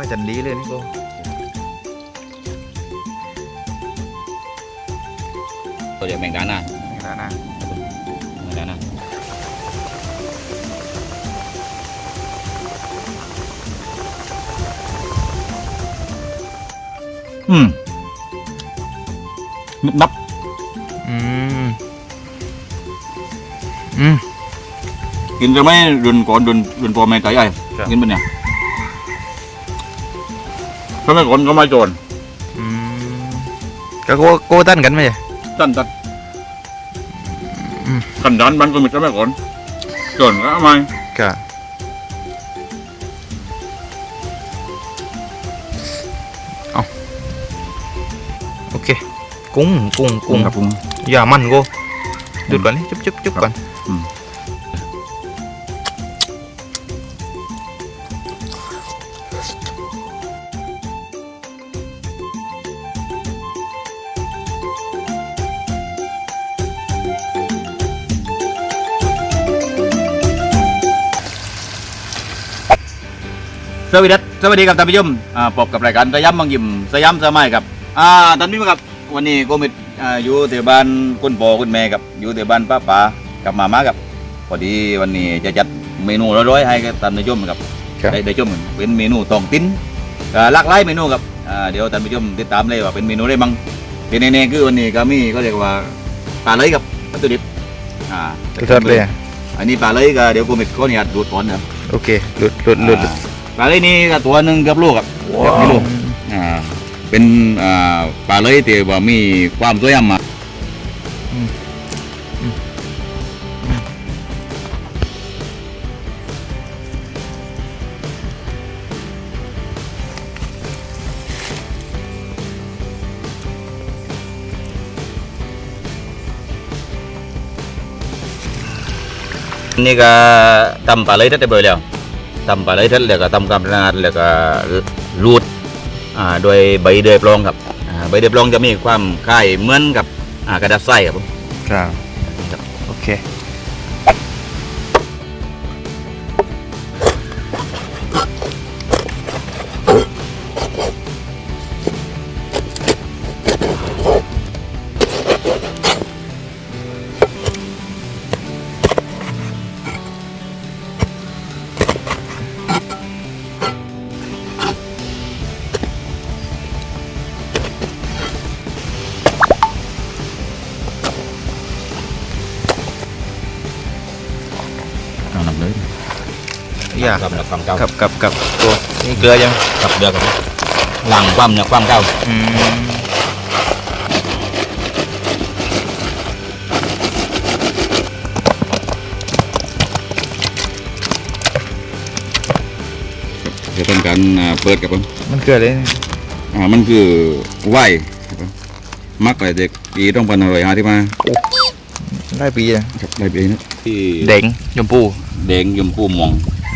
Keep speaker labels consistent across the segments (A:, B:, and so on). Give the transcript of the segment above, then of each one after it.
A: ว่าจันดีเลยนี่โก
B: ตัวเดียวแมงดาน่ะ
A: นี่นะนะ
B: แมงดาน่ะ
C: อืมนึบนับ
A: อืมอืม
C: กินจะไม่รุนก่อนรุนรุนพอไม่ไก่ใหญ่
A: ครับ
C: กินเป็นเนี่ย ถ้าไม่ก่อนก็ไม่โจร
A: อืมก็โกโกตั้นกันไหม
C: ตันตัน
A: อืม
C: กันดันมันก็ไม่ใช่ไม่ก่อนโจรก็ไม่
A: ก็เอาโอเค กุ้งกุ้งกุ้ง
C: ครับผม
A: อย่ามันโกหยุดก่อนนี่จุ๊บจุ๊บจุ๊บก่อน
C: สวัสดีครับสวัสดีครับท่านผู้ชมอ่าพบกับรายการสยามบางยิมสยามสมัยครับอ่าท่านผู้ชมครับวันนี้ก็มิดอ่าอยู่ที่บ้านคุณพ่อคุณแม่ครับอยู่ที่บ้านป้าป๋ากับมาม่าครับพอดีวันนี้จะจัดเมนูร้อยๆให้กับท่านผู้ชมครับ
A: ครับ
C: ได้ได้ชมกันเป็นเมนูตองติ้นอ่าหลากหลายเมนูครับอ่าเดี๋ยวท่านผู้ชมติดตามเลยว่าเป็นเมนูอะไรบ้างที่แน่ๆคือวันนี้ก็มีก็เรียกว่าปลาไหลกับวัตถุดิบอ่า
A: สุดเลยอะ
C: อันนี้ปลาไหลก็เดี๋ยวกูมิดก็เนี่ยดูดก่อนนะครับ
A: โอเคหลุดหลุดหลุด
C: อ่า ปลาไหลนี่ก็ตัวหนึ่งเกับลูกครับไม่รู้อ่าเป็นอ่าปลาเลยที่ว่ามีความสวยงามมากนี่ก็ทำปลาเลยทัดได้เบอร์แล้ว ทำปลาเลยทัดแล้วก็ทำกำนาดแล้วก็รูดอ่าโดยใบเดือยปลองครับอ่าใบเดือยปลองจะมีความคล้ายเหมือนกับอ่ากระดาษไส้ครับผม
A: ครับโอเค
C: อย่า
B: กับกับความเก่า
A: กับกับกับตัวนี่เกลือยัง
B: กับเดือกับหลังความเนี่ยความเก่า
A: อืม
C: จะทำการเปิดกับผม
A: มันเกลือเลย
C: อ่ามันคือไหวครับผมมักอะไรเด็กปีต้องพันอร่อยหาที่มา
A: ได้ปีนะ
C: ครับได้ปีนะที่
A: เด้งยมพู
C: แดงยมพูมอง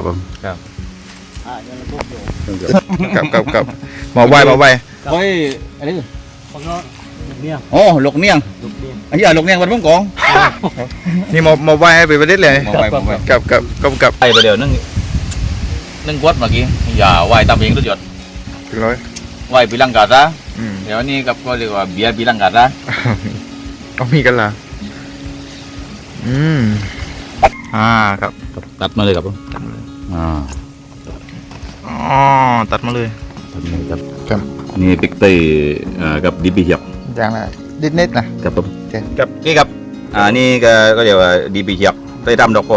C: บผมปลาดากง
A: ปลากระกอง
C: ปลาดากงปีลังกาดนะชิมเลยก่อนแบบเต็ม
A: มันไหวดีก็มิดดองเอง
C: เต็มบ้าง
A: อร่อยเลยทีเดียว
C: ครับผม
A: กับกับกับมาไหวมาไหว
C: โอ้ยอะไรนี่
D: ฟังก็เนี่ย
C: โอ้หลกเนียง
D: ลูกเดียว
C: อันนี้หลกเนียงวันพุ่งกอง
A: นี่มามาไหวให้ไปประเทศเลย
C: มาไว้มาไว้
A: กับกับกับกับ
C: ไปประเดี๋ยวนึ่งนึ่งกวดเมื่อกี้อย่าไหวตามเองทุกหยด
A: ถึงร้อย
C: ไหวปีลังกาดะ
A: อืม
C: เดี๋ยวนี้กับก็เรียกว่าเบียร์ปีลังกาดะ
A: เอามีกันละอืม อ่าครับ
C: ตัดมาเลยครับผม
A: ตัดมาเลย
C: อ่า
A: อ๋อตัดมาเลย
C: ตัดมาเลยครับ
A: ครับ
C: นี่ปิกเต้อ่ากับดีบีเหียบ
A: อย่างละนิดนิดๆนะครับ
C: ผม
A: โอเค
C: ครับนี่ครับอ่านี่ก็ก็เรียกว่าดีบีเหียบเต้ดำดอกโก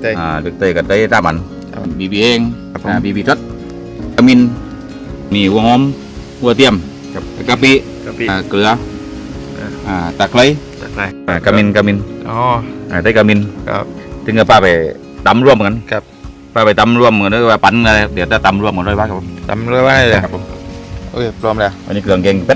A: เต้
C: อ่าปิกเต้กับเต้ดำมัน
A: ครับ
C: บีบีเอง
A: ครับผม
C: อ่าบีบีทดขมิ้นมีหัวหอมหัวเทียม
A: ครับ
C: กะปิ
A: กะปิ
C: อ่าเกลือ
A: เออ
C: อ่าตะไคร้
A: ตัดไป
C: อ่ากะมินกะมิน
A: อ๋อ
C: อ่าได้กะมิน
A: ครับ
C: ถึงกับป้าไปตำร่วมกัน
A: ครับ
C: ไปไปตำรวมกันด้วยว่าปั่นอะไรเดี๋ยวจะตำรวมกันด้วยว่าครับผม
A: ตำเลยว่าเลย
C: ครับผม
A: โอเคพร้อมแล้ว
C: อันนี้เครื่องแกงเป็ด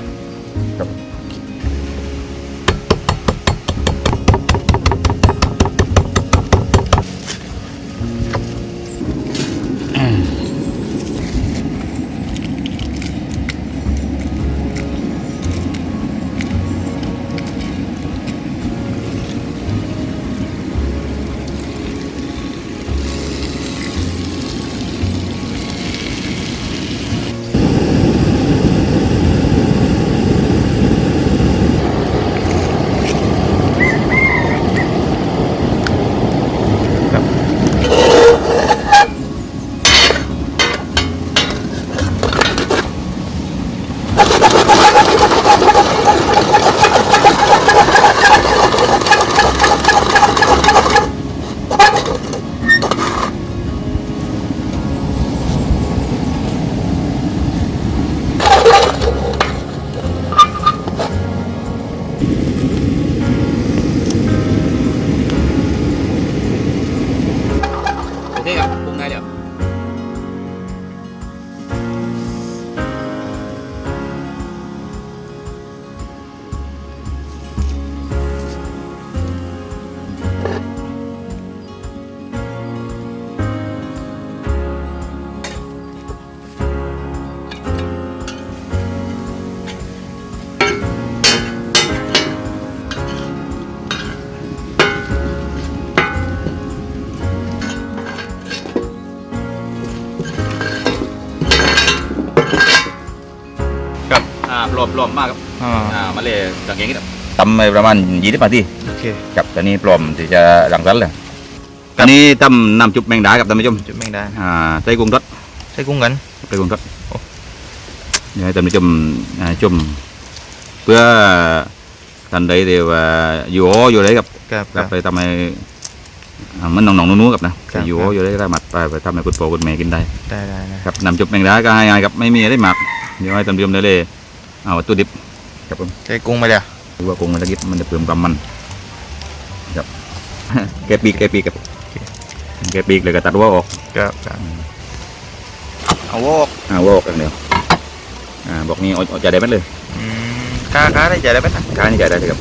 C: ครับอ่ารวมรวมมากครับ
A: อ่า
C: อ่ามาเลยสังเกตครับตำไปประมาณยี่สิบนาที
A: โอเค
C: ครับตอนนี้พร้อมที่จะรังสรรค์เลยตอนนี้ตำน้ำจุบแมงดาครับท่านผู้ชม
A: จุดแมงดา
C: อ่าใส่กุ้งทอด
A: ใส่กุ้งกัน
C: ใส่กุ้งทอดเดี๋ยวให้ท่านผู้ชมอ่าชมเพื่อท่านใดที่ว่าอยู่หออยู่ไรครับ
A: ครับ
C: กลับไปทำให้ อ่ามันน้องๆนู้ๆกับนะครับอยู่หอ
A: ครับ
C: อยู่ไรก็ได้หมัดไปไปทำให้คุณพ่อคุณแม่กินได้
A: ได้ได้ได้
C: ครับน้ำจุบแมงดาก็ง่ายๆครับไม่มีอะไรหมักเดี๋ยวให้ท่านผู้ชมได้เลยเอาวัตถุดิบครับผม
A: ใส่กุ้งไปเลย
C: หรือว่าคงมันตะกิดมันจะเพิ่มความมันครับ แกะปีกแกะปีกครับแกะปีกเลยก็ตัดหัว่าออก
A: ครับครับเอาวอก
C: อ่าหัว่าออกอย่างเดียวอ่าบอกนี่เอาเอาใจได้ไหมเลย
A: อืมกล้ากล้าได้ใจได้ไหมนะ
C: ค้านี่ใจได้เลย
A: ครับ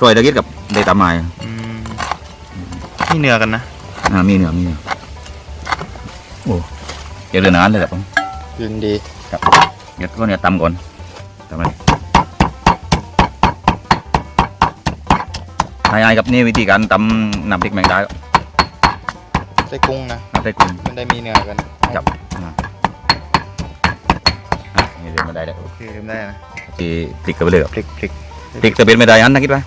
C: อ่าช่วยตะกิดกับได้ตามไม้
A: อืมนี่เนื้อกันนะ
C: อ่ามีเนื้อมีเนื้อโอ้เดี๋ยวเรือนานเลยครับผม
A: ยินดี
C: ครับเดี๋ยวก็เนี่ยตำก่อนตำอะไรง่ายๆครับนี่วิธีการตำน้ำพริกแมงดาครับ
A: ใส่กุ้งนะ
C: น้ำใส่กุ้ง
A: มันได้มีเนื้อกัน
C: ครับอ่าอะนี่เดินมาได้แล้ว
A: โอเคทำได้นะ
C: ที่พลิกกันไปเลยครับ
A: พลิกพลิก
C: พลิกตะเบียนไม่ได้อันนะคิดว่า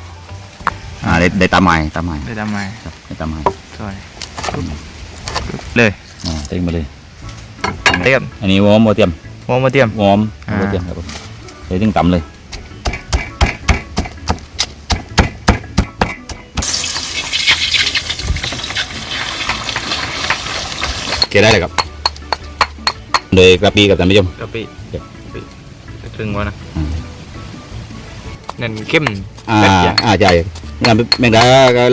C: อ่าได้ได้ตามไม้ตามไม้
A: ได้ทำไม
C: ครับได้ตามไม้
A: ซอยเลย
C: อ่าเต็มมาเลย
A: เรียบ
C: อันนี้วอร์มโมเทียม
A: โมมาเตรียม
C: วอร์ม
A: อ่า
C: โมเทียมครับผมเดี๋ยวถึงต่ำเลยโอเคได้เลยครับโดยกระปีกับท่านผู้ชม
A: กะปิ
C: ครับ
A: กะปิจะถึงวะนะ
C: อืม
A: นั่นเข้ม
C: อ่า
A: เป็ดอย่าง
C: อ่าใช่ งานแมงดา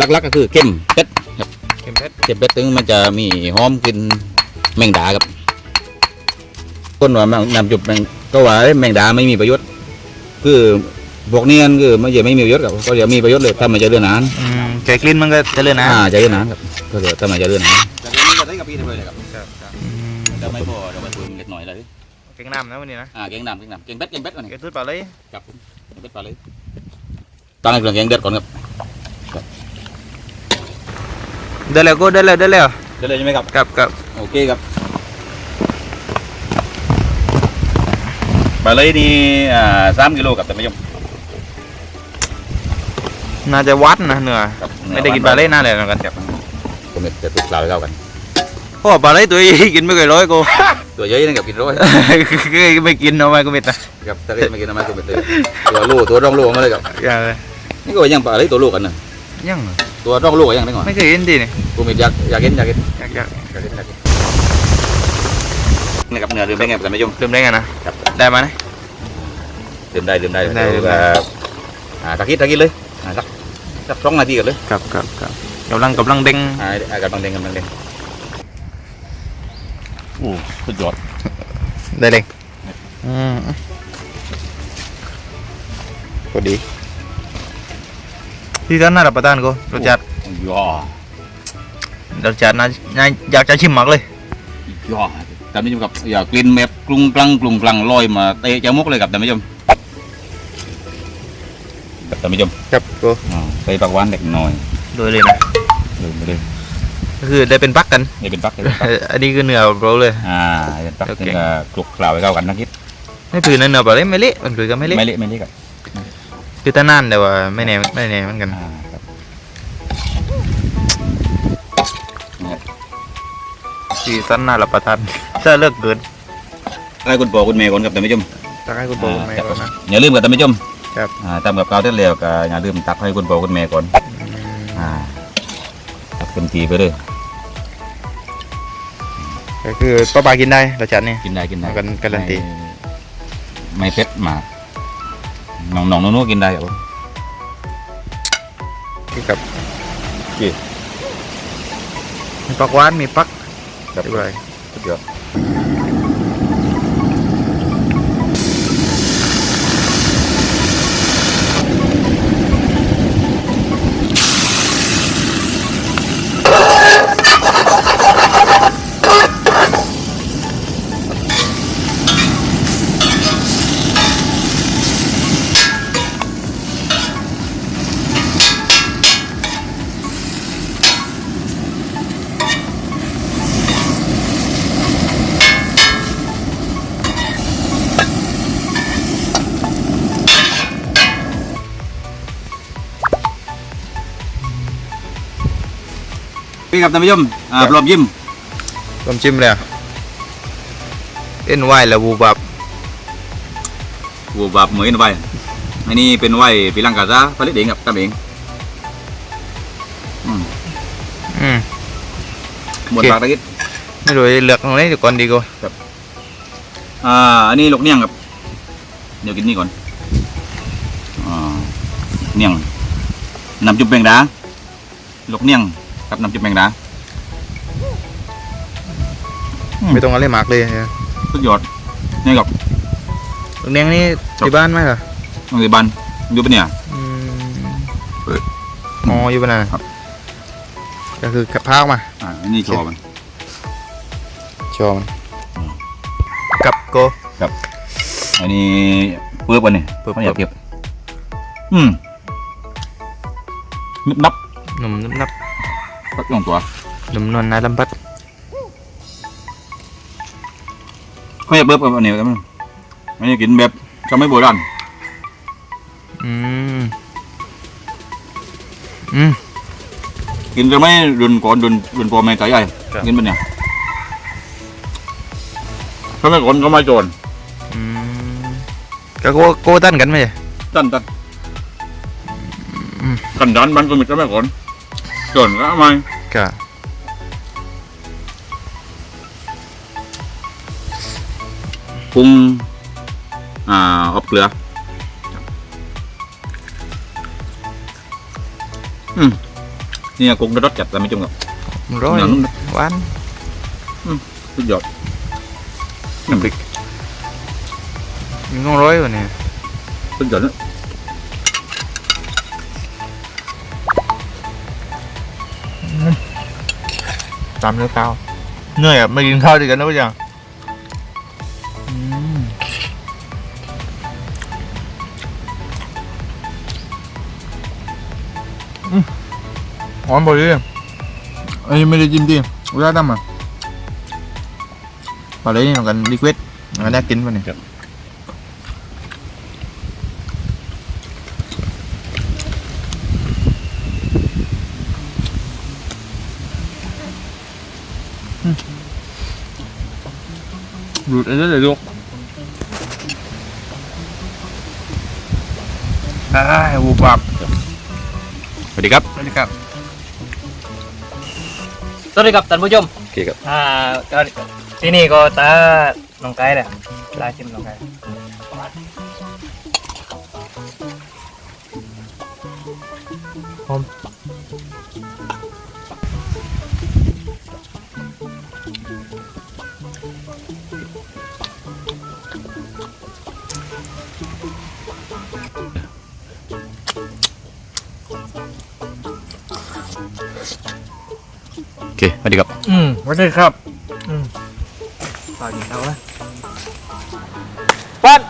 C: ลักๆก็คือเข้มเป็ด
A: เข้มเพชร
C: เข้มเป็ดถึงมันจะมีหอมกลินแมงดาครับคนว่าแมงนำจุบแมงก็ว่าเอ้ยแมงดาไม่มีประโยชน์ คือพวกนี้นั่นคือมันจะไม่มีประโยชน์ครับก็จะมีประโยชน์เลยถ้ามันจะเรือนาน
A: อืมแกกลิ่นมันก็จะเลื่อนนะ
C: อ่าจะเรือนานครับก็จะถ้ามันจะเรือนานจากนี้ก็ได้กับปีเลยครับ
A: อืม
C: แต่ไม่พอเดี๋ยวมันเพิ่มเล็กหน่อยเลย
A: เก่งน้ำนะวันนี้นะ
C: อ่าแกงดำแกงดำแกงเป็ดแกงเป็ดก่อนนี่
A: เกงทุดเปล่าเลย
C: ครับผมแกงเป็ดปลาเลย ตั้งให้เครื่องแกงเดือดก่อนครับ
A: เดินแล้วก็เดินแล้วเดินแล้ว
C: เดือดเลยใช่ไหมครับ
A: กับกับ
C: โอเคครับปลาเลยนี่อ่าสามกิโลครับท่านผู้ชม
A: น่าจะวัดนะเนื้อ
C: ครับ
A: ไม่ได้กินปลาเล่นนานเลยเหมือนกัน
C: ครับผมจะตุกปลาไปเข้ากัน
A: เพราะว่าปลาเล่ตัวนี้กินไม่เคยร้อยกู
C: ตัวใหญ่นั่นกับกินร้อย
A: ไม่กินเอาไปก็ไม่ตาย
C: ครับถ้าเกิดไม่กินน้ำมันตัวเป็นเลยตัวลูกตัวร่องลูกมาเลยครับ
A: อย่าเลย
C: นี่ก็ยังปลาเลยตัวลูกกันนะ
A: ยังเหรอ
C: ตัวร่องลูกก็ยังได้ก่อน
A: ไม่เคยเห็นดิเนี่ย
C: กูมีอยากอยากกินอยากกิน
A: อยากอยาก
C: อยากกินอยากกินนี่ครับเนื้อดื่มได้ไงท่านผู้ชม
A: เริ่มได้ไงนะครับได้ไหมนะ
C: ดื่มได้ดื่มได้
A: ดื่มได้ดื่มได้
C: อ่าอ่าตะกิดตะกิดเลยอ่าสักสักสองนาทีกันเลย
A: ครับครับครับกำลังกำลังเด้ง
C: อ่าอ่ากำลังเด้งกำลังเด้งโอ้สุดยอด
A: ได้เลยอืมพอดี ที่ท่านน่ารับประทานก็รสชาติ
C: ยอ
A: รสชาติน่าน่าอยากจะชิมมากเลย
C: ยอท่านผู้ชมครับอย่ากลิ่นแบบกรุงกลังกรุงกลังลอยมาเตะจมูกเลยครับท่านผู้ชมครับท่านผู้ชม
A: ครับก็
C: อ่าใส่ผักหวานเล็กน้อย
A: โดยเลยนะ
C: ลืมไปเลย
A: ก็คือได้เป็นปักกัน
C: นี่เป็นปักเป็นปัก
A: เอ่ออันนี้คือเนื้อเปล่าเลย
C: อ่าเป็นปัก
A: โอเค
C: นี่ก็คลุกเคล้าให้เข้ากันนะคิด
A: ไม่ผืนนั่นเนื้อเปล่าเลยไม่เละมันผืนก็ไม่เละ
C: ไม่เละไม่เละครับ
A: คือแต่นานแต่ว่าไม่แน่ไม่แน่เหมือนกัน
C: อ่าครับ
A: สีสันน่ารับประทานจะเลิกเกิน
C: ให้คุณพ่อคุณแม่ก่อนครับท่านผู้ชม
A: จะให้คุณบอกคุณแม่
C: อ่า
A: ก่อนนะ
C: อย่าลืมกับท่านผู้ชม
A: ครับ
C: อ่าตามกับข้าวที่แล้วก็อย่าลืมตักให้คุณพ่อคุณแม่ก่อน
A: อืม
C: อ่าตักเต็มทีไปเลย
A: ก็คือป้าปากินได้รสชาตินี่
C: กินได้กินได้
A: กันการันตี
C: ไม่ไม่เผ็ดมาก น้องน้องนู้นๆกินได้ครับผม
A: ที่กับ
C: โอเค
A: มีปักหวานมีปัก
C: ครับ
A: เรียบร้อย
C: สุดยอด พี่ครับท่านผู้ชมอ่าปลอมยิ้ม
A: ผมจิ้มเลยอะเอ็นไวแล้วบูบับ
C: วัวบาบเหมือนไว้อันนี้เป็นไว้ปีลังกาซาผลิตเองครับทำเองอืม
A: อืม
C: บน
A: โอเค
C: ปากตะกิด
A: ไม่รู้เลือกตรงไหนเดี๋ยวก่อนดีกว่า
C: อ่าอันนี้ลูกเนียงครับเดี๋ยวกินนี่ก่อนอ่าเนียงน้ำจุ่มแมงดาลูกเนียง กับน้ำจุ่มแมงดาอืม
A: ไม่ต้องอะไรมากเลยนะ
C: สุดยอดนี่กับ
A: ตรงนี้นี่
C: ครับ
A: ที่บ้านไหมเหรอ
C: โรงพยาบาลอยู่ปะเนี่ย
A: อืมอ๋ออยู่บ้านนะครับก็คือกับพากมา
C: อ่าอันนี้โชว์มัน
A: ชอมันกับโก
C: อันนี้เปื้อบกันนี่
A: เปื้อบ
C: ไม่อยากเก็บอืมนึบนับ
A: หนุ่มนับ
C: พักลงตัว
A: หนุ่มนวลนายลำพัด
C: ไม่อยากเปื้อบกับอันนี้กันมั้งไม่อยากกินแบบชาวไม่โบราณ
A: อืมอืม
C: กินจะไม่รุนก่อนรุนรุนพอไม่ใจใหญ่
A: ครับ
C: กินเป็นเนี่ยถ้าไม่ก่อนก็ไม่โจร
A: อืมก็โกโกตันกันไหม
C: ตันตัน
A: อืม
C: กันดันมันก็มีถ้าไม่ก่อนโจรก็ไม่
A: ก็
C: ปรุงอ่าอบเกลือ อืมนี่กุ้งรสจัดแต่ไม่จุ่มกับ
A: ร้อย
C: หนังนุ่ม
A: หวาน
C: สุดยอดน้ำพริก
A: ยังต้องร้อยกว่านี้
C: สุดยอดนะ
A: ตามเนื้อเต้าเหนื่อยอะไม่กินข้าวด้วยกันนะพี่จังอืมอืมหอมพอดีอันนี้ไม่ได้จิ้มดิเวลาทำอะพอเลยนี่เหมือนกันลิควิดมันได้กินป่ะเนี่ย หลุดอะไรเลยลูกอ่าวูบวับ
C: สวัสดีครับ
A: สวัสดีครับ
D: สวัสดีครับท่านผู้ชม
C: โอเคครับ
D: อ่าก็ที่นี่ก็ตาน้องไก่แหละตาชิมน้องไก่หอม
C: เคสวัสดีครับ
D: อืมสวัสดีครับ อืมฝากกินข้าวนะ
E: ปัด